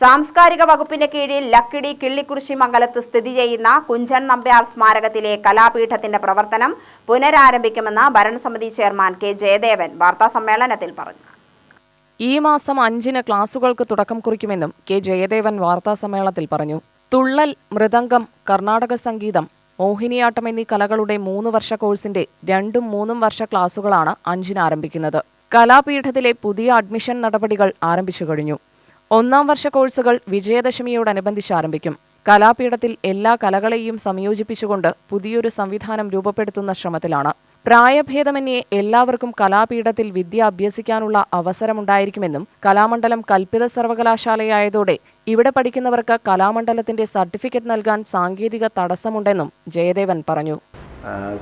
സാംസ്കാരിക വകുപ്പിന്റെ കീഴിൽ ലക്കിടി കിള്ളിക്കുറിശി മംഗലത്ത് സ്ഥിതി ചെയ്യുന്ന കുഞ്ചൻ നമ്പ്യാർ സ്മാരകത്തിലെ കലാപീഠത്തിന്റെ പ്രവർത്തനം പുനരാരംഭിക്കുമെന്ന് ഭരണസമിതി ചെയർമാൻ കെ ജയദേവൻ വാർത്താസമ്മേളനത്തിൽ പറഞ്ഞു. ഈ മാസം അഞ്ചിന് ക്ലാസുകൾക്ക് തുടക്കം കുറിക്കുമെന്നും കെ ജയദേവൻ വാർത്താസമ്മേളനത്തിൽ പറഞ്ഞു. തുള്ളൽ മൃദംഗം കർണാടക സംഗീതം മോഹിനിയാട്ടം എന്നീ കലകളുടെ മൂന്ന് വർഷ കോഴ്സിന്റെ രണ്ടും മൂന്നും വർഷ ക്ലാസുകളാണ് അഞ്ചിന് ആരംഭിക്കുന്നത്. കലാപീഠത്തിലെ പുതിയ അഡ്മിഷൻ നടപടികൾ ആരംഭിച്ചു കഴിഞ്ഞു. ഒന്നാം വർഷ കോഴ്സുകൾ വിജയദശമിയോടനുബന്ധിച്ച് ആരംഭിക്കും. കലാപീഠത്തിൽ എല്ലാ കലകളെയും സംയോജിപ്പിച്ചുകൊണ്ട് പുതിയൊരു സംവിധാനം രൂപപ്പെടുത്തുന്ന ശ്രമത്തിലാണ്. പ്രായഭേദമന്യേ എല്ലാവർക്കും കലാപീഠത്തിൽ വിദ്യ അഭ്യസിക്കാനുള്ള അവസരമുണ്ടായിരിക്കുമെന്നും കലാമണ്ഡലം കൽപ്പിത സർവകലാശാലയായതോടെ ഇവിടെ പഠിക്കുന്നവർക്ക് കലാമണ്ഡലത്തിന്റെ സർട്ടിഫിക്കറ്റ് നൽകാൻ സാങ്കേതിക തടസ്സമുണ്ടെന്നും ജയദേവൻ പറഞ്ഞു.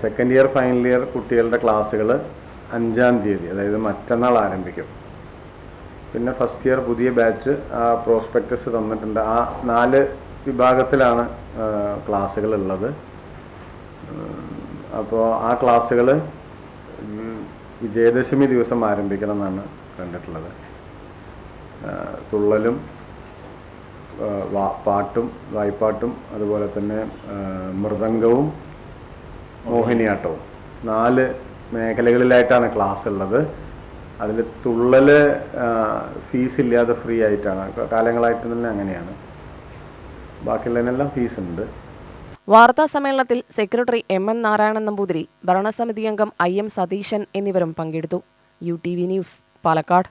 സെക്കൻഡ് ഇയർ ഫൈനൽ ഇയർ കുട്ടികളുടെ ക്ലാസ്സുകൾ അഞ്ചാം തീയതി അതായത് മറ്റന്നാൾ ആരംഭിക്കും. പിന്നെ ഫസ്റ്റ് ഇയർ പുതിയ ബാച്ച് ആ പ്രോസ്പെക്ടസ് തന്നിട്ടുണ്ട്. ആ നാല് വിഭാഗത്തിലാണ് ക്ലാസ്സുകൾ ഉള്ളത്. അപ്പോൾ ആ ക്ലാസ്സുകൾ വിജയദശമി ദിവസം ആരംഭിക്കണം എന്നാണ് കണ്ടിട്ടുള്ളത് തുള്ളലും പാട്ടും വായ്പാട്ടും അതുപോലെ തന്നെ മൃദംഗവും മോഹിനിയാട്ടവും. നാല് മേഖലകളിലായിട്ടാണ് ക്ലാസ് ഉള്ളത്. അതിൽ തുള്ളൽ ഫീസ് ഇല്ലാതെ ഫ്രീ ആയിട്ടാണ്. കാലങ്ങളായിട്ട് തന്നെ അങ്ങനെയാണ്. ബാക്കിയുള്ളതിനെല്ലാം ഫീസ് ഉണ്ട് വാർത്താ സമ്മേളനത്തിൽ secretary M N Narayanan Namboothiri ഭരണസമിതി അംഗം ഐ എം സതീശൻ എന്നിവരും പങ്കെടുത്തു. U T V news Palakkad.